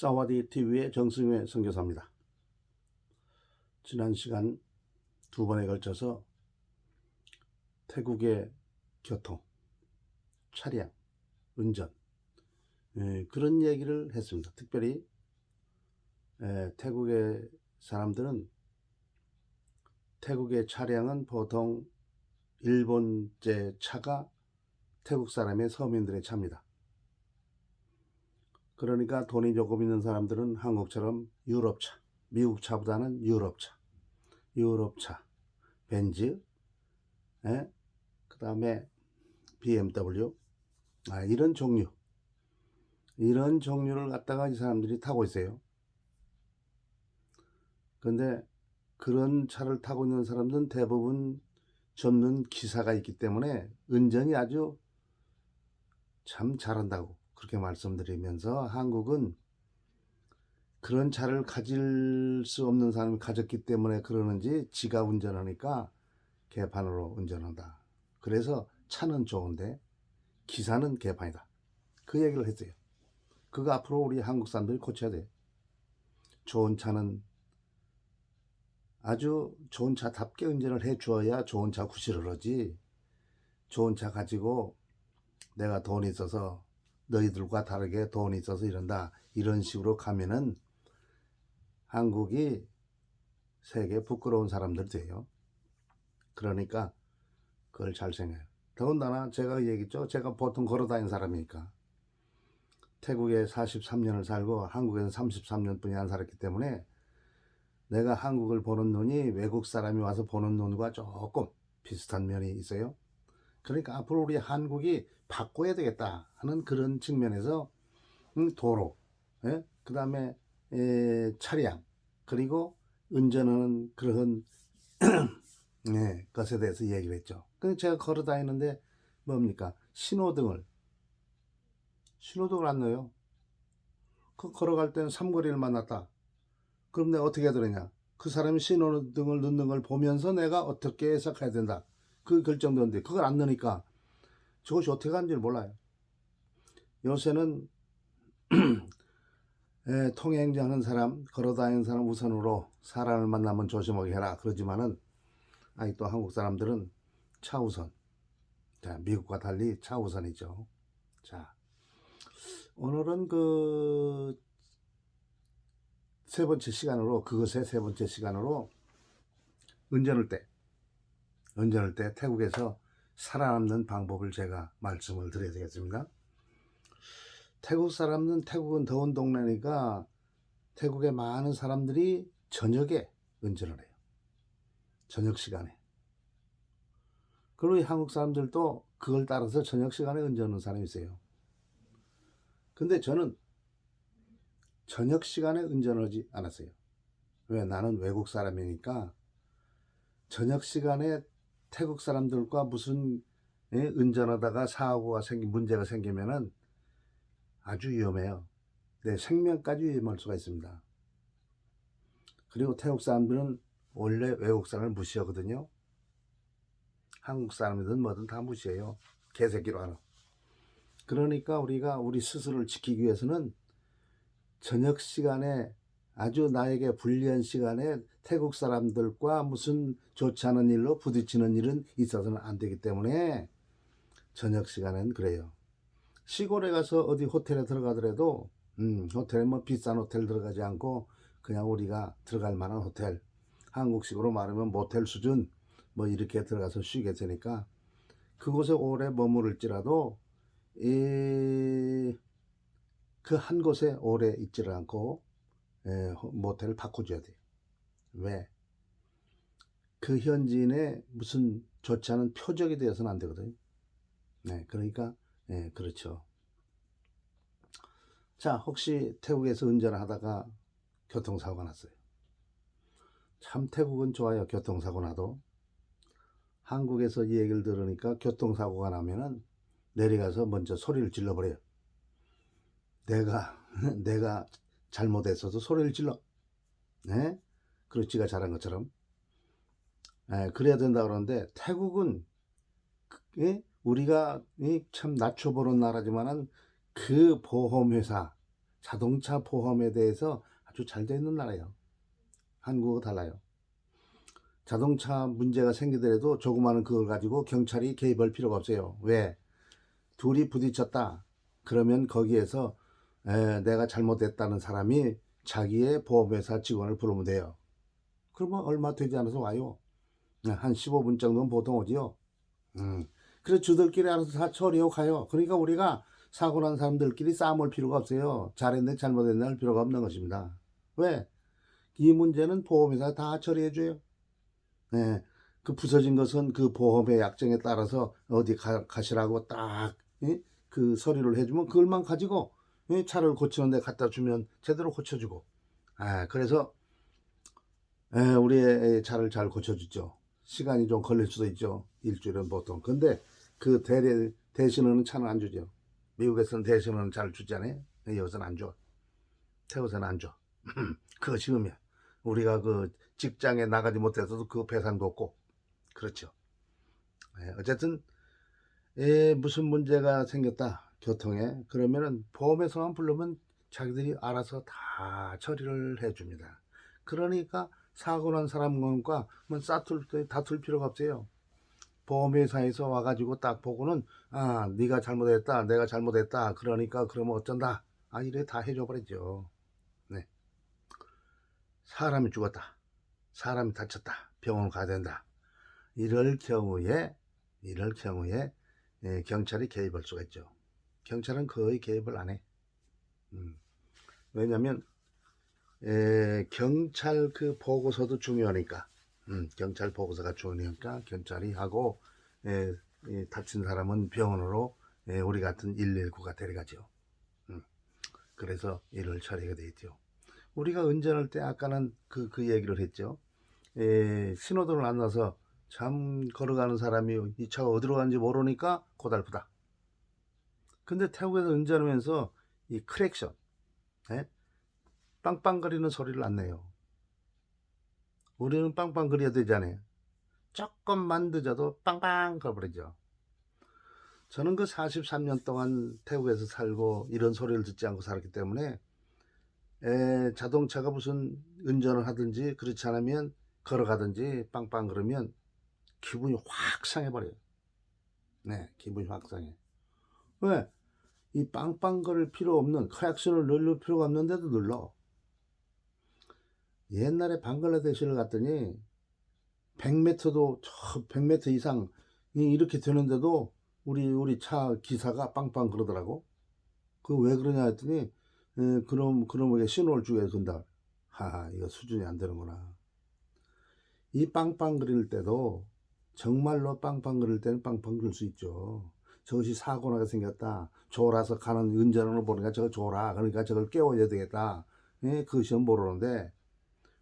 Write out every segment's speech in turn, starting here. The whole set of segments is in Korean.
사와디 TV의 정승회 선교사입니다. 지난 시간 두 번에 걸쳐서 태국의 교통, 차량, 운전 예, 그런 얘기를 했습니다. 특별히 예, 태국의 사람들은 태국의 차량은 보통 일본제 차가 태국 사람의 서민들의 차입니다. 그러니까 돈이 조금 있는 사람들은 한국처럼 유럽차, 미국 차보다는 유럽차, 유럽차, 벤즈, 예? 그 다음에 BMW, 아, 이런 종류, 이런 종류를 갖다가 이 사람들이 타고 있어요. 근데 그런 차를 타고 있는 사람들은 대부분 접는 기사가 있기 때문에 운전이 아주 참 잘한다고 그렇게 말씀드리면서 한국은 그런 차를 가질 수 없는 사람이 가졌기 때문에 그러는지 지가 운전하니까 개판으로 운전한다. 그래서 차는 좋은데 기사는 개판이다. 그 얘기를 했어요. 그거 앞으로 우리 한국 사람들이 고쳐야 돼. 좋은 차는 아주 좋은 차답게 운전을 해 주어야 좋은 차 구실을 하지. 좋은 차 가지고 내가 돈이 있어서 너희들과 다르게 돈이 있어서 이런다. 이런 식으로 가면은 한국이 세계 부끄러운 사람들 돼요. 그러니까 그걸 잘 생각해요. 더군다나 제가 얘기했죠. 제가 보통 걸어 다니는 사람이니까. 태국에 43년을 살고 한국에는 33년 뿐이 안 살았기 때문에 내가 한국을 보는 눈이 외국 사람이 와서 보는 눈과 조금 비슷한 면이 있어요. 그러니까 앞으로 우리 한국이 바꿔야 되겠다 하는 그런 측면에서 음, 도로, 예? 그 다음에 차량, 그리고 운전하는 그런 예, 것에 대해서 얘기를 했죠. 근데 제가 걸어 다니는데 뭡니까? 신호등을 신호등을 안 넣어요. 그 걸어갈 때는 삼거리를 만났다. 그럼 내가 어떻게 해야 되느냐? 그 사람이 신호등을 넣는 걸 보면서 내가 어떻게 해석해야 된다. 그 결정되는데 그걸 안 넣으니까 저것이 어떻게 가는지 몰라요. 요새는 에, 통행자하는 사람, 걸어다니는 사람 우선으로 사람을 만나면 조심하게 해라. 그러지만은 아니 또 한국 사람들은 차 우선. 자, 미국과 달리 차 우선이죠. 자, 오늘은 그 세 번째 시간으로 그것의 세 번째 시간으로 운전할 때 운전할 때 태국에서 살아남는 방법을 제가 말씀을 드려야 되겠습니다. 태국 사람은 태국은 더운 동네니까 태국의 많은 사람들이 저녁에 운전을 해요. 저녁 시간에. 그리고 한국 사람들도 그걸 따라서 저녁 시간에 운전하는 사람이 있어요. 근데 저는 저녁 시간에 운전하지 않았어요. 왜? 나는 외국 사람이니까 저녁 시간에 태국 사람들과 무슨 예? 운전하다가 사고가 생기 문제가 생기면은 아주 위험해요. 내 생명까지 위험할 수가 있습니다. 그리고 태국 사람들은 원래 외국 사람을 무시하거든요. 한국 사람이든 뭐든 다 무시해요. 개새끼로 하는. 그러니까 우리가 우리 스스로를 지키기 위해서는 저녁 시간에 아주 나에게 불리한 시간에 태국 사람들과 무슨 좋지 않은 일로 부딪히는 일은 있어서는 안 되기 때문에 저녁 시간엔 그래요. 시골에 가서 어디 호텔에 들어가더라도 음, 호텔에 뭐 비싼 호텔 들어가지 않고 그냥 우리가 들어갈 만한 호텔 한국식으로 말하면 모텔 수준 뭐 이렇게 들어가서 쉬게 되니까 그곳에 오래 머무를지라도 이 그 한 곳에 오래 있지를 않고 에, 모텔을 바꿔줘야 돼요. 왜? 그 현지인의 무슨 좋지 않은 표적이 되어서는 안 되거든요. 네, 그러니까 네, 그렇죠. 자, 혹시 태국에서 운전을 하다가 교통사고가 났어요. 참 태국은 좋아요. 교통사고 나도. 한국에서 이 얘기를 들으니까 교통사고가 나면은 내려가서 먼저 소리를 질러버려요. 내가, 내가 잘못했어도 소리를 질러. 네? 그렇지가 잘한 것처럼. 예, 그래야 된다 그러는데 태국은 예? 우리가 예? 참 낮춰보는 나라지만은 그 보험회사 자동차 보험에 대해서 아주 잘 되어 있는 나라예요. 한국하고 달라요. 자동차 문제가 생기더라도 조그마한 그걸 가지고 경찰이 개입할 필요가 없어요. 왜? 둘이 부딪혔다. 그러면 거기에서 에, 내가 잘못했다는 사람이 자기의 보험회사 직원을 부르면 돼요. 그러면 얼마 되지 않아서 와요. 한 15분 정도는 보통 오지요. 음. 그래서 주들끼리 알아서 다 처리하고 가요. 그러니까 우리가 사고 난 사람들끼리 싸움할 필요가 없어요. 잘했네, 잘못했네 할 필요가 없는 것입니다. 왜? 이 문제는 보험회사 다 처리해줘요. 네. 그 부서진 것은 그 보험의 약정에 따라서 어디 가, 가시라고 딱, 예? 그 서류를 해주면 그걸만 가지고 예? 차를 고치는데 갖다 주면 제대로 고쳐주고. 아, 그래서, 에, 우리의 차를 잘 고쳐주죠. 시간이 좀 걸릴 수도 있죠. 일주일은 보통. 근데 그 대리, 대신하는 차는 안 주죠. 미국에서는 대신하는 차를 주잖아요. 여기서는 안 줘. 태국에서는 안 줘. 그거 지으면. 우리가 그 직장에 나가지 못해서도 그 배상도 없고. 그렇죠. 예, 어쨌든, 예, 무슨 문제가 생겼다. 교통에. 그러면은 보험회사만 부르면 자기들이 알아서 다 처리를 해줍니다. 그러니까 사고 난 사람과 뭐 싸툴 다툴 필요가 없어요. 보험회사에서 와가지고 딱 보고는 아 네가 잘못했다 내가 잘못했다 그러니까 그러면 어쩐다 아 이래 다 해줘 버리죠 네 사람이 죽었다 사람이 다쳤다 병원 가야 된다 이럴 경우에 이럴 경우에 예, 경찰이 개입할 수가 있죠 경찰은 거의 개입을 안 해 음, 왜냐면 에, 경찰 그 보고서도 중요하니까 음, 경찰 보고서가 중요하니까 경찰이 하고 에, 이 다친 사람은 병원으로 에, 우리 같은 119가 데려가죠. 음, 그래서 일을 처리가 돼 있죠. 우리가 운전할 때 아까는 그, 그 얘기를 했죠. 에, 신호등을 안 놔서 참 걸어가는 사람이 이 차가 어디로 가는지 모르니까 고달프다. 근데 태국에서 운전하면서 이 크랙션, 에? 빵빵거리는 소리를 안 내요. 우리는 빵빵거려야 되잖아요. 조금만 늦어도 빵빵 거버리죠. 저는 그 43년 동안 태국에서 살고 이런 소리를 듣지 않고 살았기 때문에 에, 자동차가 무슨 운전을 하든지 그렇지 않으면 걸어가든지 빵빵 그러면 기분이 확 상해버려요. 네, 기분이 확 상해. 왜? 이 빵빵거릴 필요 없는 크랙션을 누를 필요가 없는데도 눌러. 옛날에 방글라데시를 갔더니 100m도 100m 이상 이렇게 되는데도 우리 우리 차 기사가 빵빵 그러더라고. 그 왜 그러냐 했더니 에, 그럼 그놈에게 신호를 주게 된다. 하하 이거 수준이 안 되는구나. 이 빵빵 그릴 때도 정말로 빵빵 그릴 때는 빵빵 그릴 수 있죠. 저것이 사고 나게 생겼다. 졸아서 가는 운전을 보니까 저거 졸아. 그러니까 저걸 깨워야 되겠다. 예, 그것이 모르는데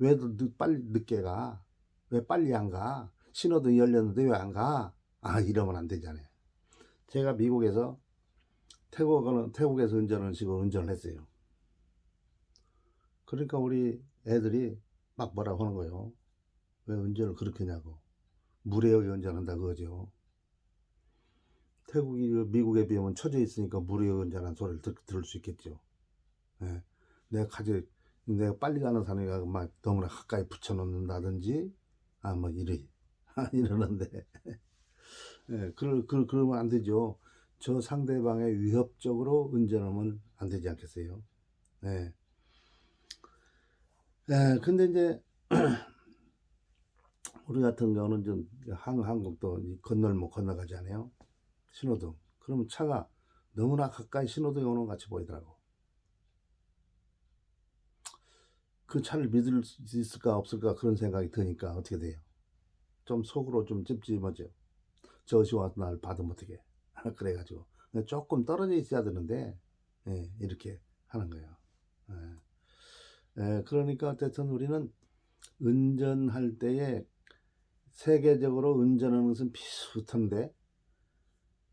왜 늦, 빨리 늦게 가? 왜 빨리 안 가? 신호등이 열렸는데 왜 안 가? 아, 이러면 안 되잖아요. 제가 미국에서 태국은, 태국에서 운전을 지금 운전을 했어요. 그러니까 우리 애들이 막 뭐라고 하는 거예요. 왜 운전을 그렇게 하냐고. 무례하게 운전한다 그거죠. 태국이 미국에 비하면 처져 있으니까 운전한 소리를 들, 들을 수 있겠죠. 예. 내가 가지 내가 빨리 가는 사람이 막 너무나 가까이 붙여놓는다든지 아 뭐 이래 이러는데 예, 그러, 그, 그러면 안 되죠. 저 상대방의 위협적으로 운전하면 안 되지 않겠어요? 네. 예, 근데 이제 우리 같은 경우는 좀 한, 한국도 이 건널목 건너가잖아요. 신호등. 그러면 차가 너무나 가까이 신호등이 오는 것 같이 보이더라고. 그 차를 믿을 수 있을까 없을까 그런 생각이 드니까 어떻게 돼요? 좀 속으로 좀 찝찝하죠. 저시 와서 날 받으면 어떻게? 그래가지고 조금 떨어져 있어야 되는데 예, 이렇게 하는 거예요. 예. 예, 그러니까 어쨌든 우리는 운전할 때에 세계적으로 운전하는 것은 비슷한데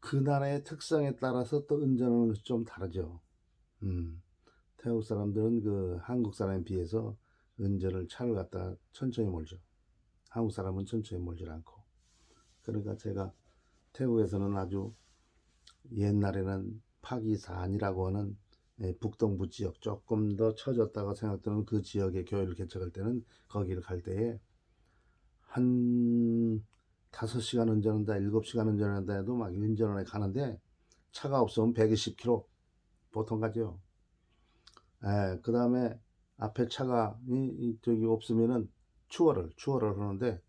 그 나라의 특성에 따라서 또 운전하는 것이 좀 다르죠. 음. 태국 사람들은 그 한국 사람에 비해서 운전을 차를 갖다 천천히 몰죠. 한국 사람은 천천히 몰질 않고. 그러니까 제가 태국에서는 아주 옛날에는 파기산이라고 하는 예, 북동부 지역 조금 더 처졌다고 생각되는 그 지역에 교회를 개척할 때는 거기를 갈 때에 한 5시간 운전한다, 7시간 운전한다 해도 막 운전을 가는데 차가 없으면 120km 보통 가죠. 예, 그 다음에 앞에 차가 이, 이 저기 없으면은 추월을 추월을 하는데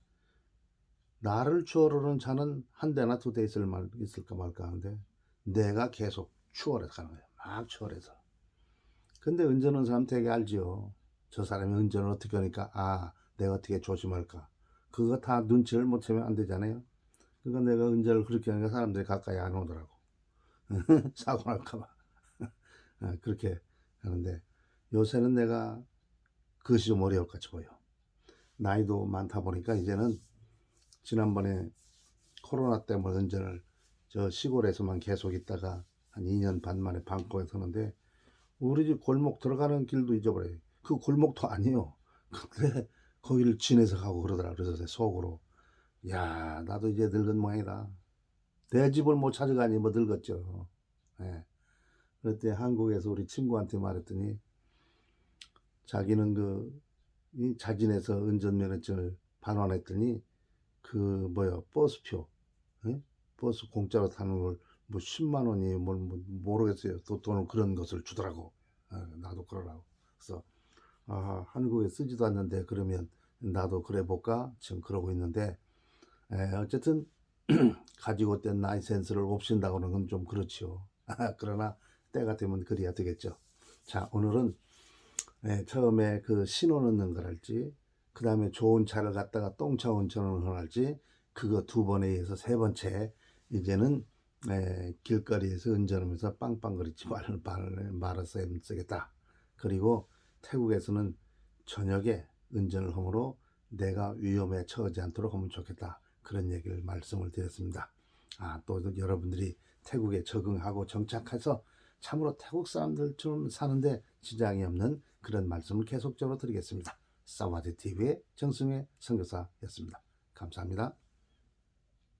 나를 추월하는 차는 한 대나 두 대 있을 말 있을까 말까 하는데 내가 계속 추월해서 가는 거예요. 막 추월해서. 근데 운전하는 사람 되게 알지요. 저 사람이 운전을 어떻게 하니까 아 내가 어떻게 조심할까. 그거 다 눈치를 못 채면 안 되잖아요. 그러니까 내가 운전을 그렇게 하니까 사람들이 가까이 안 오더라고. 사고 날까봐. 아, 그렇게 하는데 요새는 내가 그것이 좀 어려울 것 같이 보여. 나이도 많다 보니까 이제는 지난번에 코로나 때문에 운전을 저 시골에서만 계속 있다가 한 2년 반 만에 방콕에 서는데 우리 집 골목 들어가는 길도 잊어버려요. 그 골목도 아니에요. 근데 거기를 지내서 가고 그러더라. 그래서 내 속으로 야 나도 이제 늙은 모양이다. 내 집을 못 찾아가니 뭐 늙었죠. 예. 그때 한국에서 우리 친구한테 말했더니 자기는 그, 이 자진해서 운전면허증을 반환했더니 그, 뭐야, 버스표, 예? 버스 공짜로 타는 걸 뭐 10만 원이 뭘뭐 모르겠어요. 또 돈을 그런 것을 주더라고. 아, 나도 그러라고. 그래서, 아, 한국에 쓰지도 않는데 그러면 나도 그래 볼까? 지금 그러고 있는데, 에, 어쨌든, 가지고 뗀 라이센스를 없앤다고는 건 좀 그렇지요. 그러나 때가 되면 그래야 되겠죠. 자, 오늘은 예, 처음에 그 신호 넣는 거랄지, 그 다음에 좋은 차를 갖다가 똥차 운전을 하랄지, 그거 두 번에 의해서 세 번째, 이제는 예, 길거리에서 운전하면서 빵빵거리지 말을 써- 쓰겠다. 그리고 태국에서는 저녁에 운전을 함으로 내가 위험에 처하지 않도록 하면 좋겠다. 그런 얘기를 말씀을 드렸습니다. 아, 또 여러분들이 태국에 적응하고 정착해서 참으로 태국 사람들처럼 사는데 지장이 없는 그런 말씀을 계속적으로 드리겠습니다. 사와디 TV의 정승혜 선교사였습니다. 감사합니다.